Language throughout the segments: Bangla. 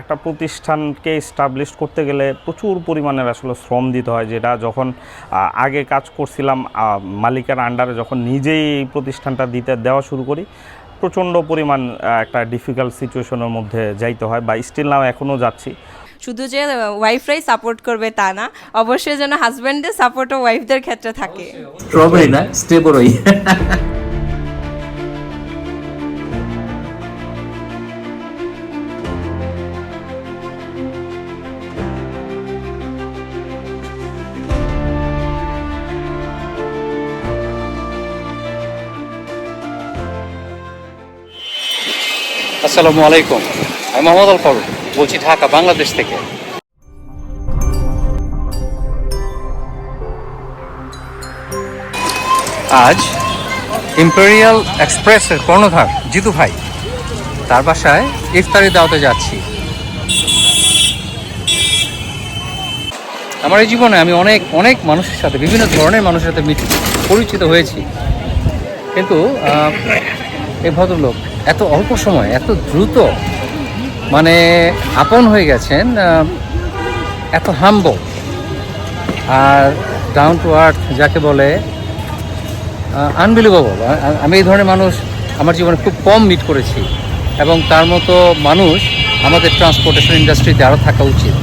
একটা প্রতিষ্ঠানকে স্টাবলিশ করতে গেলে প্রচুর পরিমাণের আসলে শ্রম দিতে হয় যেটা যখন আগে কাজ করছিলাম মালিকের আন্ডারে যখন নিজেই এই প্রতিষ্ঠানটা দিতে দেওয়া শুরু করি প্রচণ্ড পরিমাণ একটা ডিফিকাল্ট সিচুয়েশনের মধ্যে যাইতে হয় বা স্টিল নাও এখনও যাচ্ছি। শুধু যে ওয়াইফরাই সাপোর্ট করবে তা না অবশ্যই যেন হাজব্যান্ডের সাপোর্টও ওয়াইফদের ক্ষেত্রে থাকে। স্ট্রবেরি না স্ট্রেবরই আসসালামু আলাইকুম। আমি মোহাম্মদ আল ফারুক বলছি ঢাকা, বাংলাদেশ থেকে। আজ ইম্পেরিয়াল এক্সপ্রেসের কর্ণধার জিতু ভাই, তার বাসায় ইফতারি দাওয়াতে যাচ্ছি। আমার এই জীবনে আমি অনেক অনেক মানুষের সাথে, বিভিন্ন ধরনের মানুষের সাথে পরিচিত হয়েছি। কিন্তু এই ভদ্রলোক এত অল্প সময়, এত দ্রুত মানে আপন হয়ে গেছেন এত হাম্ব আর ডাউন টু আর্থ যাকে বলে আনবিলিভেবল আমি এই ধরনের মানুষ আমার জীবনে খুব কম মিট করেছি এবং তার মতো মানুষ আমাদের ট্রান্সপোর্টেশন ইন্ডাস্ট্রিতে আরও থাকা উচিত।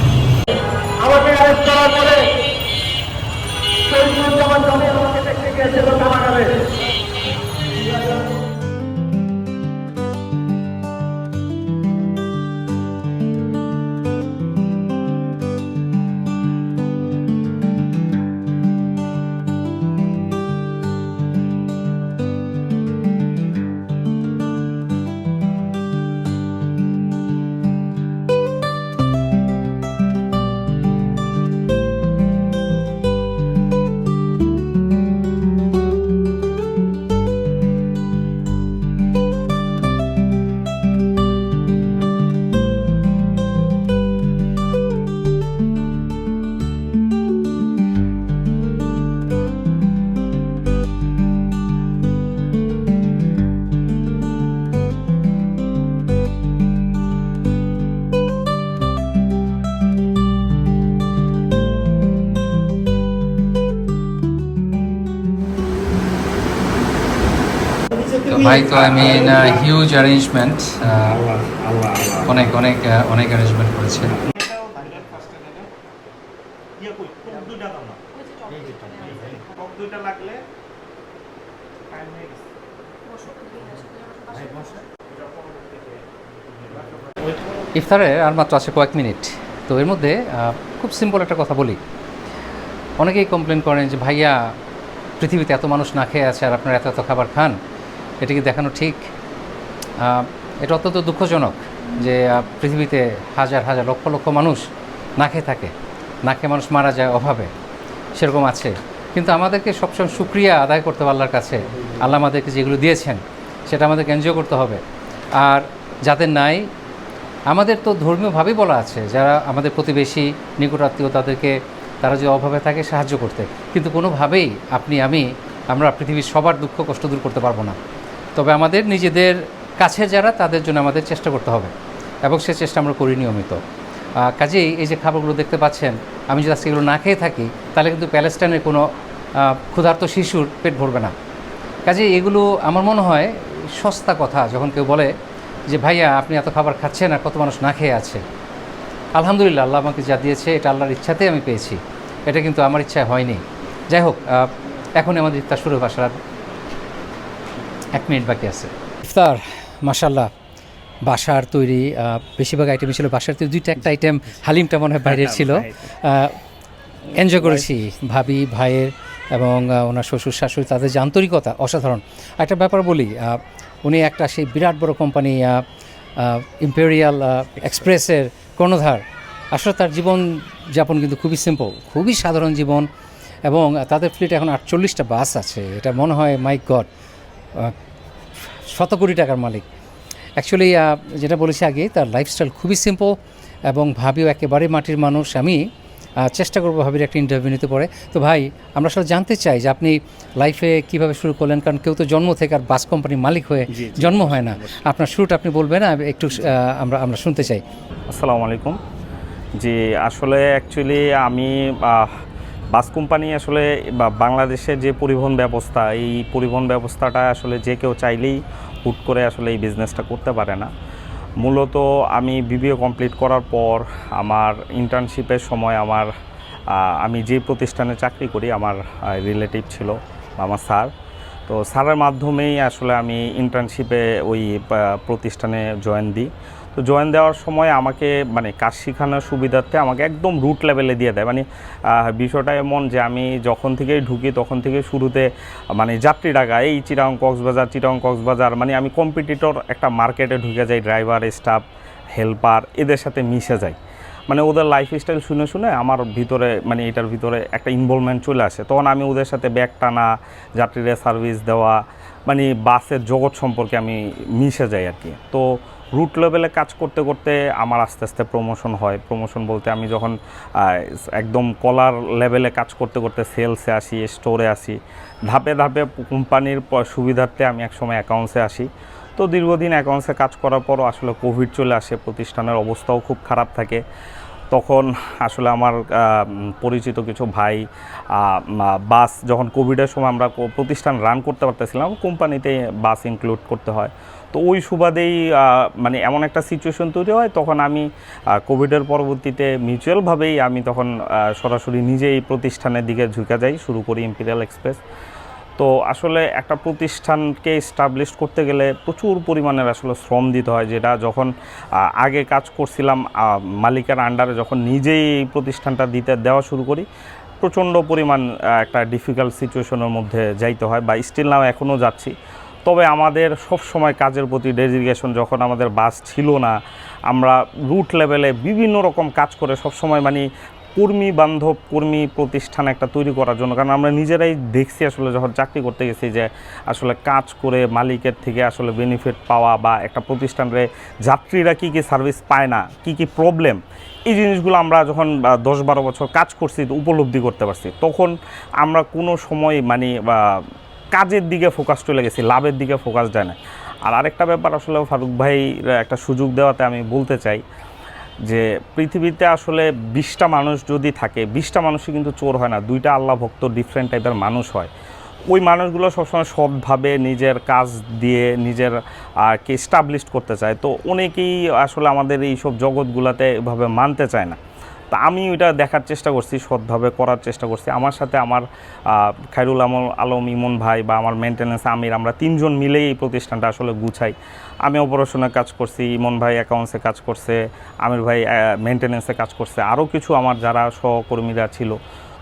ভাই তো মিন হিউজ অ্যারেঞ্জমেন্ট অনেক অনেক অনেক অ্যারেঞ্জমেন্ট করেছে। ইফতারে আর মাত্র আছে কয়েক মিনিট। তো এর মধ্যে খুব সিম্পল একটা কথা বলি। অনেকেই কমপ্লেন করেন যে, ভাইয়া, পৃথিবীতে এত মানুষ না খেয়ে আছে আর আপনারা এত এত খাবার খান। এটা কি দেখানো ঠিক? এটা অত্যন্ত দুঃখজনক যে পৃথিবীতে হাজার হাজার লক্ষ লক্ষ মানুষ না খেয়ে থাকে, না খেয়ে মানুষ মারা যায় অভাবে। সেরকম আছে। কিন্তু আমাদেরকে সবসময় সুক্রিয়া আদায় করতে হবে আল্লাহর কাছে। আল্লাহ আমাদেরকে যেগুলো দিয়েছেন, সেটা আমাদেরকে এনজয় করতে হবে। আর যাদের নাই, আমাদের তো ধর্মীয়ভাবেই বলা আছে, যারা আমাদের প্রতিবেশী নিকটাত্মীয় তাদেরকে তারা যে অভাবে থাকে, সাহায্য করতে। কিন্তু কোনোভাবেই আপনি, আমি, আমরা পৃথিবীর সবার দুঃখ, কষ্ট দূর করতে পারব না। তবে আমাদের নিজেদের কাছে যারা তাদের জন্য আমাদের চেষ্টা করতে হবে। এবং সে চেষ্টা আমরা করি নিয়মিত। কাজেই এই যে খাবারগুলো দেখতে পাচ্ছেন আমি যদি আজকে এগুলো না খেয়ে থাকি তাহলে কিন্তু প্যালেস্টাইনের কোনো ক্ষুধার্ত শিশুর পেট ভরবে না। কাজে এগুলো আমার মনে হয় সস্তা কথা যখন কেউ বলে যে ভাইয়া আপনি এত খাবার খাচ্ছেন আর কত মানুষ না খেয়ে আছে। আলহামদুলিল্লাহ আল্লাহ আমাকে যা দিয়েছে এটা আল্লাহর ইচ্ছাতেই আমি পেয়েছি। এটা কিন্তু আমার ইচ্ছায় হয়নি। যাই হোক আহ, এখনই আমাদের ইফতার শুরু বাসার আর এক মিনিট বাকি আছে। ইফতার মাসাল্লাহ বাসার তৈরি বেশিরভাগ আইটেমই ছিল বাসার তৈরি। দুইটা একটা আইটেম হালিমটা মনে হয় বাইরের ছিল। এনজয় করেছি। ভাবি ভাইয়ের এবং ওনার শ্বশুর শাশুড়ি তাদের যে আন্তরিকতা অসাধারণ। একটা ব্যাপার বলি উনি একটা সেই বিরাট বড় কোম্পানি ইম্পেরিয়াল এক্সপ্রেসের কর্ণধার। আসলে তার জীবন যাপন কিন্তু খুবই সিম্পল খুবই সাধারণ জীবন। এবং তাদের ফ্লিটে এখন আটচল্লিশটা বাস আছে। এটা মনে হয় মাই গড শত কোটি টাকার মালিক। অ্যাকচুয়ালি যেটা বলেছি আগে তার লাইফস্টাইল খুবই সিম্পল এবং ভাবিও একেবারে মাটির মানুষ। আমি চেষ্টা করব ভাবির একটা ইন্টারভিউ নিতে পরে। তো ভাই আমরা আসলে জানতে চাই যে আপনি লাইফে কীভাবে শুরু করলেন? কারণ কেউ তো জন্ম থেকে আর বাস কোম্পানির মালিক হয়ে জন্ম হয় না। আপনার শুরুটা আপনি বলবেন আমি একটু আমরা আমরা শুনতে চাই। আসসালামু আলাইকুম। জি আসলে অ্যাকচুয়ালি আমি বাস কোম্পানি আসলে বা বাংলাদেশের যে পরিবহন ব্যবস্থা, এই পরিবহন ব্যবস্থাটা আসলে যে কেউ চাইলেই হুট করে আসলে এই বিজনেসটা করতে পারে না। মূলত আমি বিবিএ কমপ্লিট করার পর আমার ইন্টার্নশিপের সময় আমার আমি যে প্রতিষ্ঠানে চাকরি করি আমার রিলেটিভ ছিল আমার স্যার। তো স্যারের মাধ্যমেই আসলে আমি ইন্টার্নশিপে ওই প্রতিষ্ঠানে জয়েন দিই। তো জয়েন দেওয়ার সময় আমাকে মানে কাজ শেখানোর সুবিধার্থে আমাকে একদম রুট লেভেলে দিয়ে দেয়। মানে বিষয়টা এমন যে আমি যখন থেকেই ঢুকি তখন থেকে শুরুতে মানে যাত্রী ডাকা, এই চিরাং কক্সবাজার চিরাং কক্সবাজার মানে আমি কম্পিটিটর একটা মার্কেটে ঢুকে যাই ড্রাইভার স্টাফ হেল্পার এদের সাথে মিশে যাই। মানে ওদের লাইফস্টাইল শুনে শুনে আমার ভিতরে মানে এটার ভিতরে একটা ইনভলভমেন্ট চলে আসে। তখন আমি ওদের সাথে ব্যাগ টানা, যাত্রীদের সার্ভিস দেওয়া মানে বাসের জগৎ সম্পর্কে আমি মিশে যাই আর কি। তো রুট লেভেলে কাজ করতে করতে আমার আস্তে আস্তে প্রমোশন হয়। প্রমোশন বলতে আমি যখন একদম কলার লেভেলে কাজ করতে করতে সেলসে আসি স্টোরে আসি, ধাপে ধাপে কোম্পানির সুবিধার্থে আমি একসময় অ্যাকাউন্টসে আসি। তো দীর্ঘদিন অ্যাকাউন্টসে কাজ করার পরও আসলে কোভিড চলে আসে, প্রতিষ্ঠানের অবস্থাও খুব খারাপ থাকে। তখন আসলে আমার পরিচিত কিছু ভাই বাস যখন কোভিডের সময় আমরা প্রতিষ্ঠান রান করতে পারতেছিলাম কোম্পানিতে বাস ইনক্লুড করতে হয়। তো ওই সুবাদেই মানে এমন একটা সিচুয়েশন তৈরি হয়, তখন আমি কোভিডের পরবর্তীতে মিউচুয়ালভাবেই আমি তখন সরাসরি নিজেই প্রতিষ্ঠানের দিকে ঝুঁকে যাই, শুরু করি ইম্পিরিয়াল এক্সপ্রেস তো আসলে একটা প্রতিষ্ঠানকে স্টাবলিশ করতে গেলে প্রচুর পরিমাণের আসলে শ্রম দিতে হয়, যেটা যখন আগে কাজ করছিলাম মালিকের আন্ডারে যখন নিজেই প্রতিষ্ঠানটা দিতে, দেওয়া শুরু করি, প্রচণ্ড পরিমাণ একটা ডিফিকাল্ট সিচুয়েশনের মধ্যে যাইতে হয়, বা স্টিল নাও এখনও যাচ্ছি। তবে আমাদের সব সময় কাজের প্রতি ডেজিগেশন যখন আমাদের বাস ছিল না, আমরা রুট লেভেলে বিভিন্ন রকম কাজ করে সব সময় মানে কর্মী বান্ধব, কর্মী প্রতিষ্ঠান একটা তৈরি করার জন্য। কারণ আমরা নিজেরাই দেখছি আসলে যখন চাকরি করতে গেছি যে আসলে কাজ করে মালিকের থেকে আসলে বেনিফিট পাওয়া বা একটা প্রতিষ্ঠানের যাত্রীরা কী কী সার্ভিস পায় না, কী কী প্রবলেম এই জিনিসগুলো আমরা যখন দশ বারো বছর কাজ করছি, উপলব্ধি করতে পারছি। তখন আমরা কোনো সময় মানে কাজের দিকে ফোকাস চলে গেছি, লাভের দিকে ফোকাস যায় না। আর আরেকটা ব্যাপার আসলে ফারুক ভাই একটা সুযোগ দেওয়াতে আমি বলতে চাই যে, পৃথিবীতে আসলে বিশটা মানুষ যদি থাকে, বিশটা মানুষই কিন্তু চোর হয় না, দুইটা আল্লাহ ভক্ত ডিফারেন্ট টাইপের মানুষ হয়। ওই মানুষগুলো সবসময় সৎভাবে নিজের কাজ দিয়ে নিজের কি স্টাবলিশ করতে চায়। তো অনেকেই আসলে আমাদের এই সব জগৎগুলোতে এভাবে মানতে চায় না। তা আমি ওইটা দেখার চেষ্টা করছি, সৎভাবে করার চেষ্টা করছি। আমার সাথে আমার খাইরুল আমল আলম ইমন ভাই বা আমার মেনটেন্যান্স আমির, আমরা তিনজন মিলেই এই প্রতিষ্ঠানটা আসলে গুছাই। আমি অপারেশনে কাজ করছি, ইমন ভাই অ্যাকাউন্টসে কাজ করছে, আমির ভাই মেনটেন্যান্সে কাজ করছে। আরও কিছু আমার যারা সহকর্মীরা ছিল।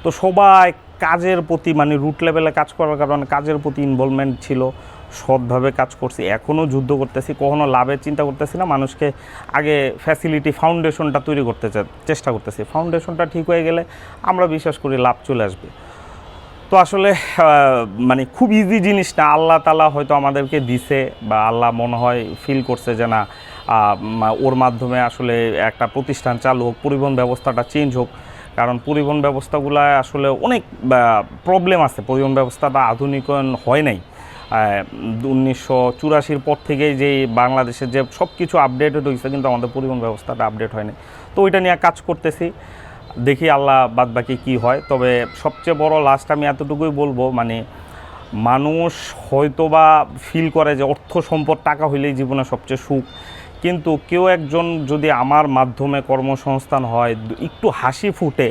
তো সবাই কাজের প্রতি মানে রুট লেভেলে কাজ করার কারণে কাজের প্রতি ইনভলভমেন্ট ছিল। সৎভাবে কাজ করছি। এখনও যুদ্ধ করতেছি, কখনো লাভের চিন্তা করতেছি না, মানুষকে আগে ফ্যাসিলিটি ফাউন্ডেশনটা তৈরি করতে চেষ্টা করতেছি। ফাউন্ডেশনটা ঠিক হয়ে গেলে আমরা বিশ্বাস করি লাভ চলে আসবে। তো আসলে মানে খুব ইজি জিনিস না, আল্লাহ তালা হয়তো আমাদেরকে দিছে বা আল্লাহ মনে হয় ফিল করছে যে না ওর মাধ্যমে আসলে একটা প্রতিষ্ঠান চালু হোক, পরিবহন ব্যবস্থাটা চেঞ্জ হোক। কারণ পরিবহন ব্যবস্থাগুলো আসলে অনেক প্রবলেম আছে। পরিবহন ব্যবস্থাটা আধুনিকরণ হয় নাই। উনিশশো চুরাশির পর থেকেই যে বাংলাদেশের যে সব কিছু আপডেটেড হয়েছে কিন্তু আমাদের পরিবহন ব্যবস্থাটা আপডেট হয়নি। তো ওইটা নিয়ে কাজ করতেছি, দেখি আল্লাহ বাদ বাকি কী হয়। তবে সবচেয়ে বড় লাস্ট আমি এতটুকুই বলব মানে মানুষ হয়তোবা ফিল করে যে অর্থ সম্পদ টাকা হইলেই জীবনে সবচেয়ে সুখ। কিন্তু কেউ একজন যদি আমার মাধ্যমে কর্মসংস্থান হয়, একটু হাসি ফুটে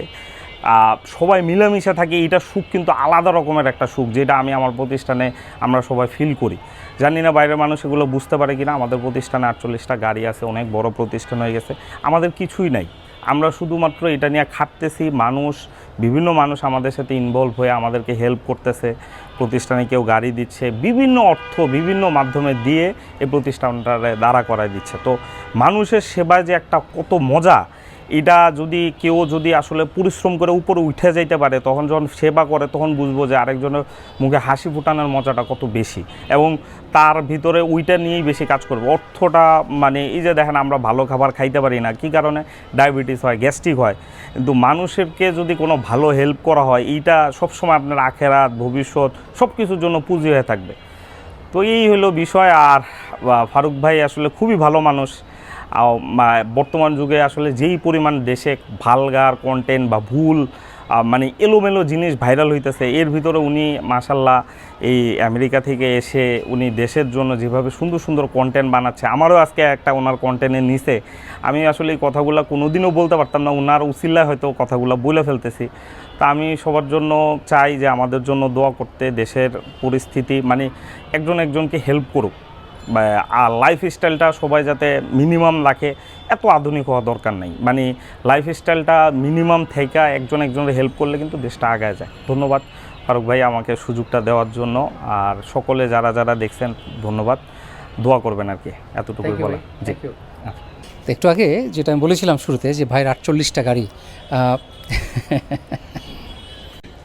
সবাই মিলেমিশে থাকি, এটা সুখ কিন্তু আলাদা রকমের একটা সুখ, যেটা আমি আমার প্রতিষ্ঠানে আমরা সবাই ফিল করি। জানি না বাইরের মানুষ এগুলো বুঝতে পারে কি না আমাদের প্রতিষ্ঠানে আটচল্লিশটা গাড়ি আছে, অনেক বড় প্রতিষ্ঠান হয়ে গেছে, আমাদের কিছুই নাই। আমরা শুধুমাত্র এটা নিয়ে খাটতেছি, মানুষ, বিভিন্ন মানুষ আমাদের সাথে ইনভলভ হয়ে আমাদেরকে হেল্প করতেছে, প্রতিষ্ঠানে কেউ গাড়ি দিচ্ছে, বিভিন্ন অর্থ, বিভিন্ন মাধ্যমে দিয়ে এই প্রতিষ্ঠানটারে দাঁড়া করায় দিচ্ছে। তো মানুষের সেবায় যে একটা কত মজা এটা যদি কেউ যদি আসলে পরিশ্রম করে উপরে উঠে যাইতে পারে, তখন যখন সেবা করে, তখন বুঝব যে আরেকজনের মুখে হাসি ফুটানোর মজাটা কত বেশি। এবং তার ভিতরে ওইটা নিয়েই বেশি কাজ করবে। অর্থটা মানে এই যে দেখেন, আমরা ভালো খাবার খাইতে পারি না। কী কারণে? ডায়াবেটিস হয়, গ্যাস্ট্রিক হয়। কিন্তু মানুষেরকে যদি কোনো ভালো হেল্প করা হয়, এইটা সবসময় আপনার আখেরাত, ভবিষ্যৎ সব কিছুর জন্য পুঁজি হয়ে থাকবে। তো এই হলো বিষয়। আর ফারুক ভাই আসলে খুবই ভালো মানুষ। বর্তমান যুগে আসলে যেই পরিমাণ দেশে ভালগার কন্টেন্ট বা ভুল মানে এলোমেলো জিনিস ভাইরাল হইতেছে, এর ভিতরে উনি মাসাল্লাহ এই আমেরিকা থেকে এসে উনি দেশের জন্য যেভাবে সুন্দর সুন্দর কন্টেন্ট বানাচ্ছে, আমারও আজকে একটা ওনার কন্টেন্টের নিচে আমি আসলে এই কথাগুলো কোনোদিনও বলতে পারতাম না ওনার উচিল্লায় হয়তো কথাগুলো বলে ফেলতেছি। তা আমি সবার জন্য চাই যে আমাদের জন্য দোয়া করতে দেশের পরিস্থিতি মানে একজন একজনকে হেল্প করুক। আর লাইফ স্টাইলটা সবাই যাতে মিনিমাম রাখে এত আধুনিক হওয়া দরকার নেই। মানে লাইফ স্টাইলটা মিনিমাম থেকে একজন একজনের হেল্প করলে কিন্তু দেশটা আগায় যায়। ধন্যবাদ। ফারুক ভাই আমাকে সুযোগটা দেওয়ার জন্য। আর সকলে যারা যারা দেখছেন ধন্যবাদ। দোয়া করবেন আর কি এতটুকু বলে জি। একটু আগে যেটা আমি বলেছিলাম শুরুতে যে ভাইয়ের আটচল্লিশটা গাড়ি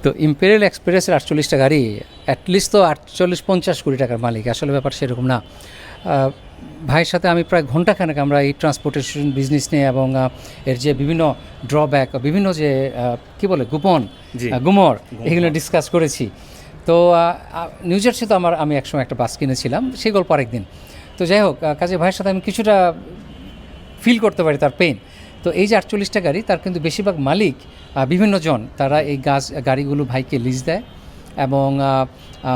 তো ইম্পেরিয়াল এক্সপ্রেসের আটচল্লিশটা গাড়ি অ্যাটলিস্ট তো আটচল্লিশ পঞ্চাশ কোটি টাকার মালিক আসলে ব্যাপার সেরকম না। ভাইয়ের সাথে আমি প্রায় ঘন্টাখানেক আমরা এই ট্রান্সপোর্টেশন বিজনেস নিয়ে এবং এর যে বিভিন্ন ড্রব্যাক বিভিন্ন যে কি বলে গোপন গুমর এগুলো ডিসকাস করেছি। তো নিউ জার্সি তো আমার আমি একসময় একটা বাস কিনেছিলাম সেই গল্প আরেকদিন। তো যাই হোক কাজে ভাইয়ের সাথে আমি কিছুটা ফিল করতে পারি তার পেইন তো এই যে আটচল্লিশটা গাড়ি তার কিন্তু বেশিরভাগ মালিক বিভিন্ন জন তারা এই গাছ গাড়িগুলো ভাইকে লিজ দেয় এবং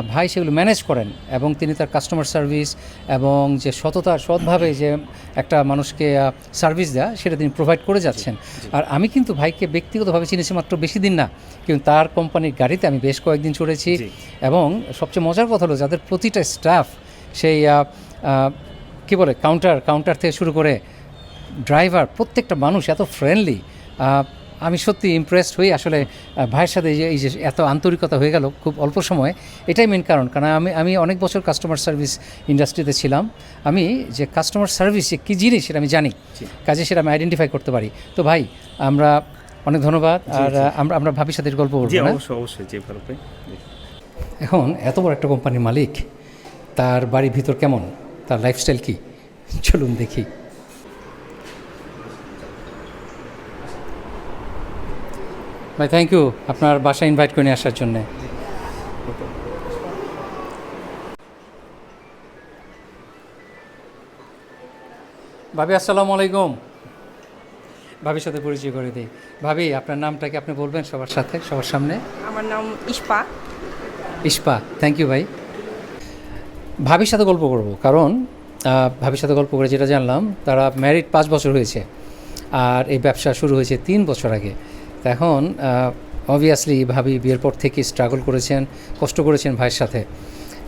ভাই সেগুলো ম্যানেজ করেন এবং তিনি তার কাস্টমার সার্ভিস এবং যে সততা সৎভাবে যে একটা মানুষকে সার্ভিস দেয় সেটা তিনি প্রোভাইড করে যাচ্ছেন। আর আমি কিন্তু ভাইকে ব্যক্তিগতভাবে চিনেছি মাত্র বেশি দিন না কিন্তু তার কোম্পানির গাড়িতে আমি বেশ কয়েকদিন চড়েছি এবং সবচেয়ে মজার কথা হলো যাদের প্রতিটা স্টাফ সেই কি বলে কাউন্টার কাউন্টার থেকে শুরু করে ড্রাইভার প্রত্যেকটা মানুষ এত ফ্রেন্ডলি আমি সত্যি ইমপ্রেসড হই। আসলে ভাইয়ের সাথে এই যে এই যে এত আন্তরিকতা হয়ে গেল খুব অল্প সময়ে এটাই মেন কারণ। কারণ আমি আমি অনেক বছর কাস্টমার সার্ভিস ইন্ডাস্ট্রিতে ছিলাম। আমি যে কাস্টমার সার্ভিস যে কী জিনিস সেটা আমি জানি কাজে সেটা আমি আইডেন্টিফাই করতে পারি। তো ভাই আমরা অনেক ধন্যবাদ। আর আমরা আমরা ভাবির সাথে গল্প করব অবশ্যই অবশ্যই। এখন এত বড় একটা কোম্পানির মালিক তার বাড়ির ভিতর কেমন? তার লাইফস্টাইল কী? চলুন দেখি। ভাই থ্যাংক ইউ আপনার বাসা ইনভাইট করে নিয়ে আসার জন্যে। ভাবি আসসালামু আলাইকুম। ভাবির সাথে পরিচয় করে দিই। ভাবি আপনার নামটা কি আপনি বলবেন সবার সাথে সবার সামনে? আমার নাম ইস্পা ইস্পা থ্যাংক ইউ ভাই। ভাবির সাথে গল্প করব কারণ ভাবির সাথে গল্প করে যেটা জানলাম তারা ম্যারিড পাঁচ বছর হয়েছে। আর এই ব্যবসা শুরু হয়েছে তিন বছর আগে। এখন অবভিয়াসলি ভাবি বিয়ের পর থেকে স্ট্রাগল করেছেন, কষ্ট করেছেন ভাইয়ের সাথে।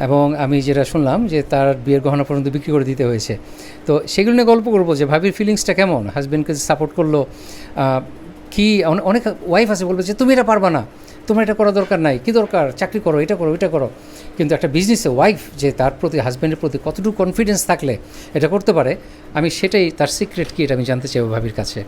এবং আমি যেটা শুনলাম যে তার বিয়ের গহনা পর্যন্ত বিক্রি করে দিতে হয়েছে। তো সেগুলো নিয়ে গল্প করব যে ভাবির ফিলিংসটা কেমন? হাজব্যান্ডকে সাপোর্ট করল কি অনেক ওয়াইফ আছে বলবে যে, তুমি এটা পারবা না। তোমার এটা করা দরকার নাই। কি দরকার? চাকরি করো, এটা করো এটা করো। কিন্তু একটা বিজনেসে ওয়াইফ যে তার প্রতি হাজব্যান্ডের প্রতি কতটুকু কনফিডেন্স থাকলে এটা করতে পারে, আমি সেটাই তার সিক্রেট কি এটা আমি জানতে চাইব ভাবির কাছে।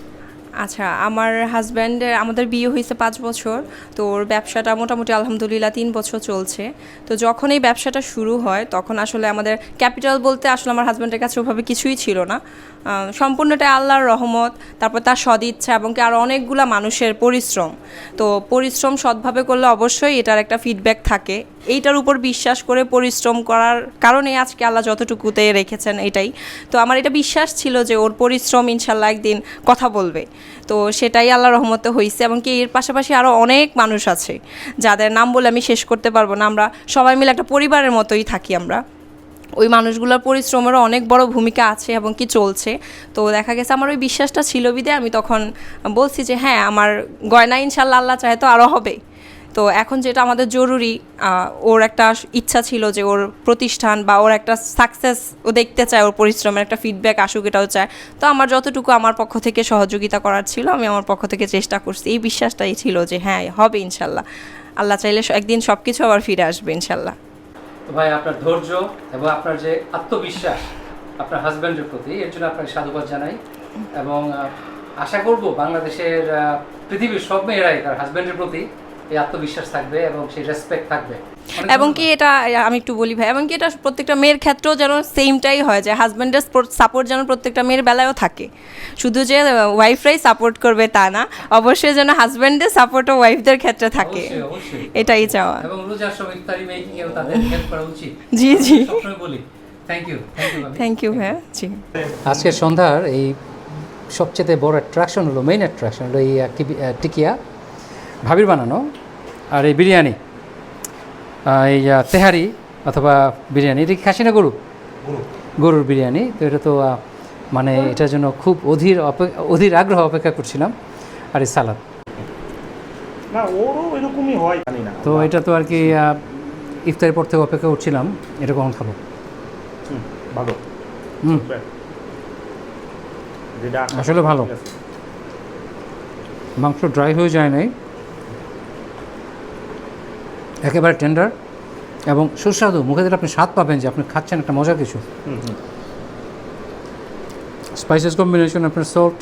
আচ্ছা আমার হাজব্যান্ডের আমাদের বিয়ে হয়েছে পাঁচ বছর তো ওর ব্যবসাটা মোটামুটি আলহামদুলিল্লাহ তিন বছর চলছে। তো যখন এই ব্যবসাটা শুরু হয় তখন আসলে আমাদের ক্যাপিটাল বলতে আসলে আমার হাজব্যান্ডের কাছে ওভাবে কিছুই ছিল না। আহ, সম্পূর্ণটাই আল্লাহর রহমত তারপর তার সদিচ্ছা এবং কি আরও অনেকগুলা মানুষের পরিশ্রম। তো পরিশ্রম সৎভাবে করলে অবশ্যই এটার একটা ফিডব্যাক থাকে। এইটার উপর বিশ্বাস করে পরিশ্রম করার কারণে আজকে আল্লাহ যতটুকুতে রেখেছেন এটাই। তো আমার এটা বিশ্বাস ছিল যে ওর পরিশ্রম ইনশাল্লাহ একদিন কথা বলবে। তো সেটাই আল্লাহ রহমতে হয়েছে এবং কি এর পাশাপাশি আরও অনেক মানুষ আছে যাদের নাম বলে আমি শেষ করতে পারব না। আমরা সবাই মিলে একটা পরিবারের মতোই থাকি আমরা। ওই মানুষগুলোর পরিশ্রমেরও অনেক বড় ভূমিকা আছে এবং কি চলছে। তো দেখা গেছে আমার ওই বিশ্বাসটা ছিল বিদে, আমি তখন বলছি যে হ্যাঁ আমার গয়না ইনশাল্লাহ আল্লাহ চাহে তো আরও হবে। তো এখন যেটা আমাদের জরুরি ওর একটা ইচ্ছা ছিল যে ওর প্রতিষ্ঠান বা ওর একটা সাকসেস ও দেখতে চায় ওর পরিশ্রমের একটা ফিডব্যাক আসুক, এটাও চায়। তো আমার যতটুকু আমার পক্ষ থেকে সহযোগিতা করার ছিল, আমি আমার পক্ষ থেকে চেষ্টা করছি। এই বিশ্বাসটাই ছিল যে হ্যাঁ হবে ইনশাল্লাহ। আল্লাহ চাইলে একদিন সব কিছু আবার ফিরে আসবে ইনশাল্লাহ। ভাই, আপনার ধৈর্য এবং আপনার যে আত্মবিশ্বাস আপনার হাজব্যান্ডের প্রতি, এর জন্য আপনাকে সাধুবাদ জানাই। এবং আশা করব বাংলাদেশের পৃথিবীর সব মেয়েরাই তার হাজব্যান্ডের প্রতি এই আত্মবিশ্বাস থাকবে এবং সেই রেসপেক্ট থাকবে। এবং কি এটা আমি একটু বলি ভাই এবং কি এটা প্রত্যেকটা মেয়ের ক্ষেত্রেও যেন সেমটাই হয় যে হাজব্যান্ডের সাপোর্ট যেন প্রত্যেকটা মেয়ের বেলায়ও থাকে। শুধু যে ওয়াইফরাই সাপোর্ট করবে তা না অবশ্যই যেন হাজব্যান্ডের সাপোর্টও ওয়াইফদের ক্ষেত্রে থাকে। এটাই চাওয়া। এবং রোজার সময় ইফতারি মেকিং এও তাদের হেল্প করা উচিত। জি জি। সবসময় বলি থ্যাংক ইউ থ্যাংক ইউ ভাইয়া জি। আজকের সন্ধ্যার এই সবচেয়ে বড় অ্যাট্রাকশন হলো মেইন অ্যাট্রাকশন হলো এই টিকিয়া ভাবির বানানো। আর এই বিরিয়ানি এই তেহারি অথবা বিরিয়ানি এটা কি খাসি না গরু গরুর। বিরিয়ানি। তো এটা তো মানে এটার জন্য খুব অধীর অধীর আগ্রহ অপেক্ষা করছিলাম। আর এই সালাদ। না ওরও এরকমই হয় জানি না। তো এটা তো আর কি ইফতারের পর থেকে অপেক্ষা করছিলাম এটা কখন খাব? হুম, ভালো। হুম। আসলে ভালো। মাংস ড্রাই হয়ে যায় নাই। একেবারে টেন্ডার এবং সুস্বাদু। মুখে দিলে আপনি স্বাদ পাবেন যে আপনি খাচ্ছেন একটা মজার কিছু। স্পাইসেস কম্বিনেশন আপনার সল্ট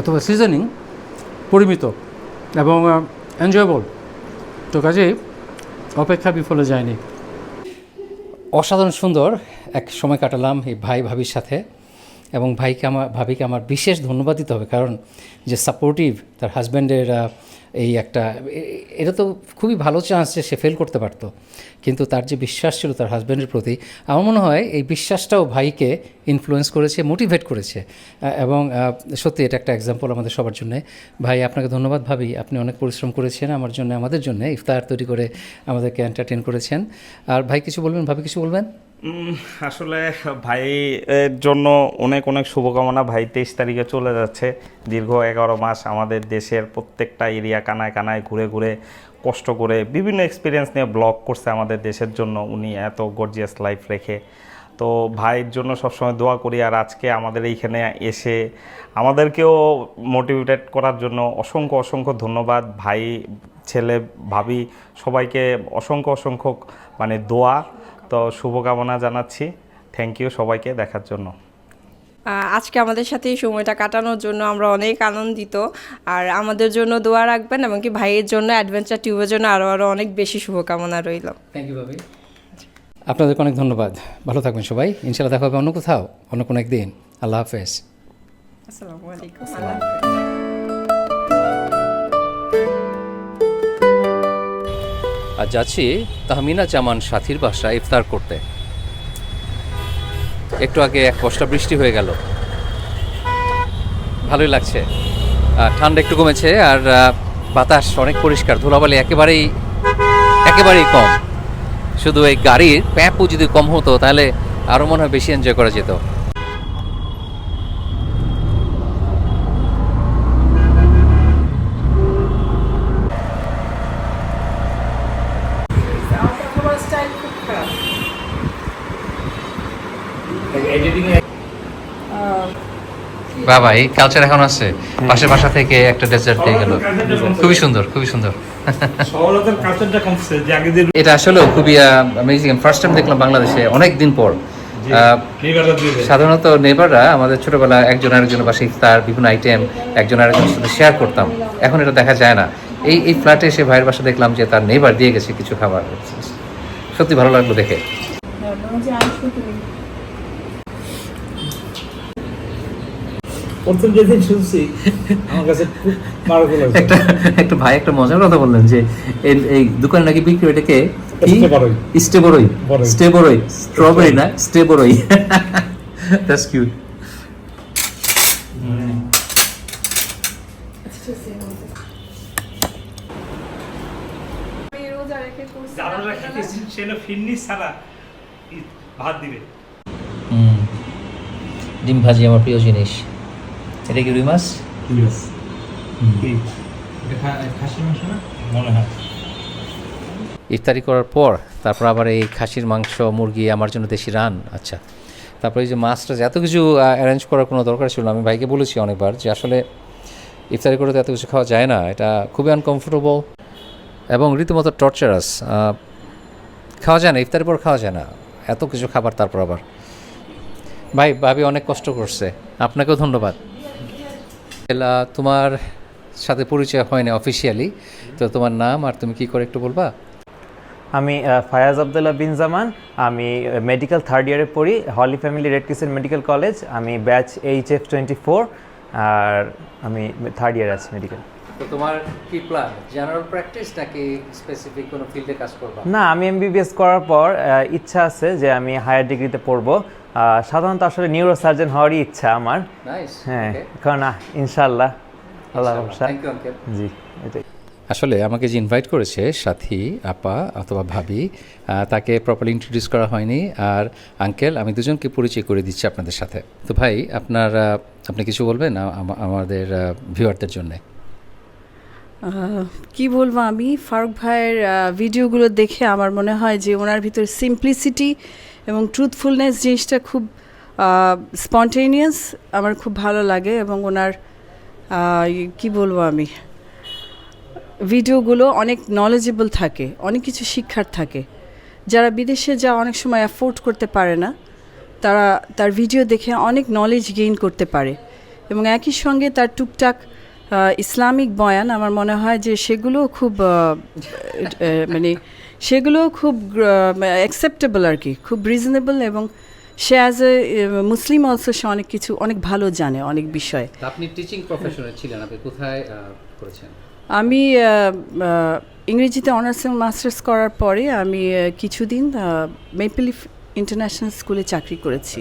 অথবা সিজনিং পরিমিত এবং এনজয়েবল তো কাজেই অপেক্ষা বিফলে যায়নি। অসাধারণ সুন্দর এক সময় কাটালাম এই ভাই ভাবির সাথে এবং ভাইকে আমার ভাবিকে আমার বিশেষ ধন্যবাদ দিতে হবে। কারণ যে সাপোর্টিভ তার হাজব্যান্ডের এই একটা, এটা তো খুবই ভালো চান্স যে সে ফেল করতে পারতো। কিন্তু তার যে বিশ্বাস ছিল তার হাজব্যান্ডের প্রতি, আমার মনে হয় এই বিশ্বাসটাও ভাইকে ইনফ্লুয়েন্স করেছে মোটিভেট করেছে। এবং সত্যি এটা একটা এক্সাম্পল আমাদের সবার জন্য। ভাই, আপনাকে ধন্যবাদ ভাবি, আপনি অনেক পরিশ্রম করেছেন আমার জন্য, আমাদের জন্য, ইফতার তৈরি করে আমাদেরকে এন্টারটেন করেছেন। আর ভাই, কিছু বলবেন? ভাবি, কিছু বলবেন? আসলে ভাইয়ের জন্য অনেক অনেক শুভকামনা। ভাই তেইশ তারিখে চলে যাচ্ছে। দীর্ঘ এগারো মাস আমাদের দেশের প্রত্যেকটা এরিয়া কানায় কানায় ঘুরে ঘুরে কষ্ট করে বিভিন্ন এক্সপিরিয়েন্স নিয়ে ব্লগ করছে আমাদের দেশের জন্য। উনি এত গর্জিয়াস লাইফ রেখে। তো ভাইয়ের জন্য সবসময় দোয়া করি আর আজকে আমাদের এইখানে এসে আমাদেরকেও মোটিভেটেড করার জন্য অসংখ্য অসংখ্য ধন্যবাদ। ভাই, ছেলে, ভাবি, সবাইকে অসংখ্য অসংখ্য মানে দোয়া। তো শুভকামনা জানাচ্ছি। থ্যাংক ইউ সবাইকে দেখার জন্য। আজকে আমাদের সাথে এই সময়টা কাটানোর জন্য আমরা অনেক আনন্দিত। আর আমাদের জন্য দোয়া রাখবেন এবং কি ভাইয়ের জন্য অ্যাডভেঞ্চার টিউবের জন্য আরও আরও অনেক বেশি শুভকামনা রইল। থ্যাংক ইউ ভাবি। আপনাদেরকে অনেক ধন্যবাদ। ভালো থাকবেন সবাই। ইনশাল্লাহ দেখা হবে অন্য কোথাও অন্য কোনো একদিন। আল্লাহ হাফেজ। আসসালামু আলাইকুম। আল্লাহ হাফেজ। আজ যাচ্ছি তাহমিনা জামান সাথীর বাসায় ইফতার করতে। একটু আগে এক কষ্ট বৃষ্টি হয়ে গেল। ভালোই লাগছে। আর ঠান্ডা একটু কমেছে আর বাতাস অনেক পরিষ্কার। ধুলাবালি একেবারেই একেবারেই কম। শুধু এই গাড়ির প্যাপও যদি কম হতো, তাহলে আরও মনে হয় বেশি এনজয় করা যেত। বাবা এই কালচার এখন আছে। পাশের বাসা থেকে একটা ডেজার্ট দিয়ে গেল। খুবই সুন্দর খুবই সুন্দর। শহরের কালচারটা কমছে যে আগে যে এটা আসলেও খুবই অ্যামেজিং ফার্স্ট টাইম দেখলাম বাংলাদেশে অনেক দিন পর। আহ, সাধারণত নেবাররা আমাদের ছোটবেলা একজন আরেকজনের পাশে ইফতার বিভিন্ন আইটেম একজন আরেকজনের সাথে শেয়ার করতাম। এখন এটা দেখা যায় না। এই এই ফ্ল্যাটে এসে ভাইয়ের বাসা দেখলাম যে তার নেবার দিয়ে গেছে কিছু খাবার। সত্যি ভালো লাগল দেখে। প্রথম যেদিন শুনছি আমার কাছে খুব মারাত্মক লাগছে একটা একটা ভাই একটা মজার কথা বললেন যে এই- এই দোকানে নাকি বিক্রি হয় এটাকে কি? স্টেবরই। স্টেবরই। স্ট্রবেরি না? স্টেবরই। দ্যাটস কিউট সেটা ফিরনি ছাড়া ভাত দিবে ডিম ভাজি আমার প্রিয় জিনিস। এটা কি রুই মাছ? ইফতারি করার পর তারপর আবার এই খাসির মাংস মুরগি আমার জন্য দেশি রান। আচ্ছা। তারপরে এই যে মাছটা যে এত কিছু অ্যারেঞ্জ করার কোনো দরকার ছিল না। আমি ভাইকে বলেছি অনেকবার যে আসলে ইফতারি করে তো এত কিছু খাওয়া যায় না। এটা খুবই আনকমফোর্টেবল এবং রীতিমতো টর্চারাস খাওয়া যায় না ইফতারের পর খাওয়া যায় না। এত কিছু খাবার তারপর আবার। ভাই ভাবি অনেক কষ্ট করছে। আপনাকেও ধন্যবাদ। তোমার সাথে পরিচয় হয়নি অফিসিয়ালি তো তোমার নাম আর তুমি কি করে একটু বলবা? আমি ফায়াজ আবদুল্লাহ বিন জামান, আমি মেডিকেল থার্ড ইয়ারে পড়ি holy family red crescent medical college আমি batch H F twenty four আর আমি থার্ড ইয়ার আছি মেডিকেল তো তোমার কি প্ল্যান জেনারেল প্র্যাকটিস নাকি স্পেসিফিক কোনো ফিল্ডে কাজ করবা? না আমি এমবিবিএস করার পর ইচ্ছা আছে যে আমি হায়ার ডিগ্রিতে পড়ব। সাধারণত আসলে নিউরো সার্জন হওয়ারই ইচ্ছা আমার। হ্যাঁ কারণ আহ, ইনশাল্লাহ আল্লাহ জি এটাই। আসলে আমাকে যে ইনভাইট করেছে সাথী আপা অথবা ভাবি তাকে প্রপারলি ইন্ট্রোডিউস করা হয়নি। আর আঙ্কেল আমি দুজনকে পরিচয় করে দিচ্ছি আপনাদের সাথে। তো ভাই আপনার আপনি কিছু বলবেন আমাদের ভিউয়ারদের জন্য? কি বলব আমি? ফারুক ভাইয়ের ভিডিওগুলো দেখে আমার মনে হয় যে ওনার ভিতর সিম্পলিসিটি এবং ট্রুথফুলনেস জিনিসটা খুব স্পন্টেনিয়াস আমার খুব ভালো লাগে এবং ওনার কি বলব আমি? ভিডিওগুলো অনেক নলেজেবল থাকে, অনেক কিছু শিক্ষার থাকে। যারা বিদেশে যা অনেক সময় অ্যাফোর্ড করতে পারে না, তারা তার ভিডিও দেখে অনেক নলেজ গেইন করতে পারে। এবং একই সঙ্গে তার টুকটাক ইসলামিক বয়ান আমার মনে হয় যে সেগুলো খুব মানে সেগুলো খুব অ্যাকসেপ্টেবল আর কি খুব রিজনেবল এবং সে অ্যাজ এ মুসলিম অলসো সে অনেক কিছু অনেক ভালো জানে অনেক বিষয়ে। আপনি টিচিং প্রফেশনে ছিলেন আপনি কোথায় করেছেন? আমি ইংরেজিতে অনার্স এবং মাস্টার্স করার পরে আমি কিছুদিন মেপলিফ ইন্টারন্যাশনাল স্কুলে চাকরি করেছি।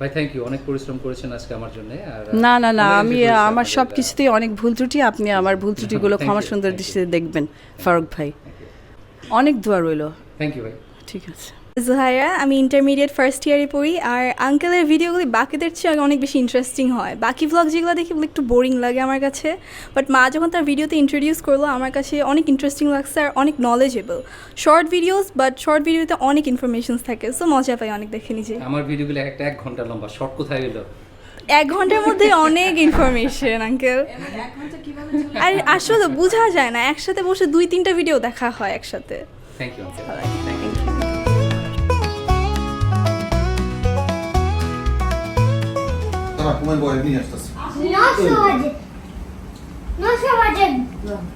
ভাই থ্যাংক ইউ অনেক পরিশ্রম করেছেন আজকে আমার জন্য আর না না না আমি আমার সব কিছুতেই অনেক ভুল ত্রুটি আপনি আমার ভুল ত্রুটিগুলো ক্ষমা সুন্দর দৃষ্টিতে দেখবেন। ফারুক ভাই অনেক দোয়া রইল। থ্যাংক ইউ ভাই। ঠিক আছে। জুহাইরা আমি ইন্টারমিডিয়েট ফার্স্ট ইয়ারে পড়ি আর আঙ্কেলের ভিডিওগুলি বাকিদের চেয়ে অনেক বেশি ইন্টারেস্টিং হয়। বাকি ভ্লগ যেগুলো দেখি একটু বোরিং লাগে আমার কাছে বাট মা যখন তার ভিডিওতে ইন্ট্রোডিউস করল আমার কাছে অনেক ইন্টারেস্টিং লাগছে আর অনেক knowledgeable short videos but short ভিডিওতে অনেক ইনফরমেশনস থাকে সো মজা পাই অনেক দেখে নিজে। আমার ভিডিওগুলো একটা এক ঘণ্টা লম্বা শর্ট কোথায় গেল? এক ঘণ্টার মধ্যে অনেক ইনফরমেশন আঙ্কেল আর আসলে বোঝা যায় না একসাথে বসে দুই তিনটা ভিডিও দেখা হয় একসাথে। Thank you uncle Dobra, kumaj boje,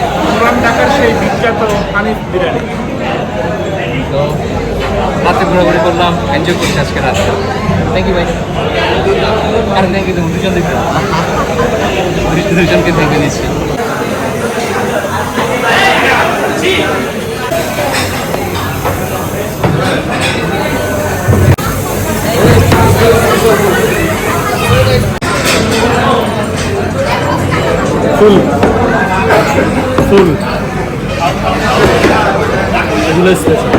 পুরান ঢাকার সেই বিখ্যাত হানিফ বিরিয়ানি। তো রাতে ঘোরাঘুরি করলাম এনজয় করছি আজকে রাতে থ্যাংক ইউ ভাই। আর থ্যাংক ইউ দুজন দেখবেন দুজনকে ইউ দিচ্ছি ফুল। ফুল। এগুলো স্পেশাল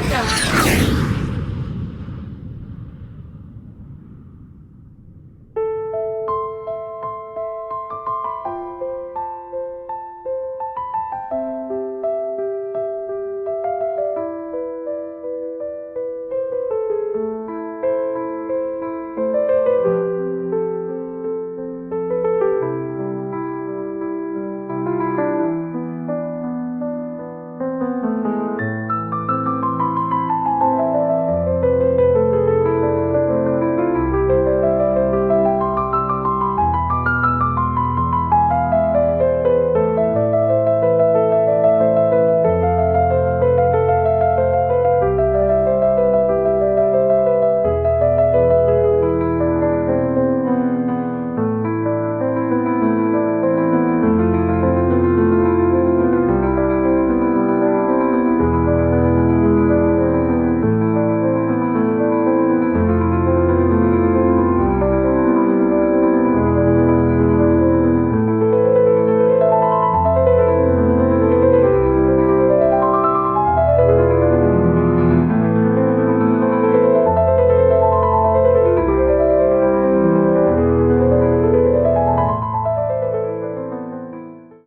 একটা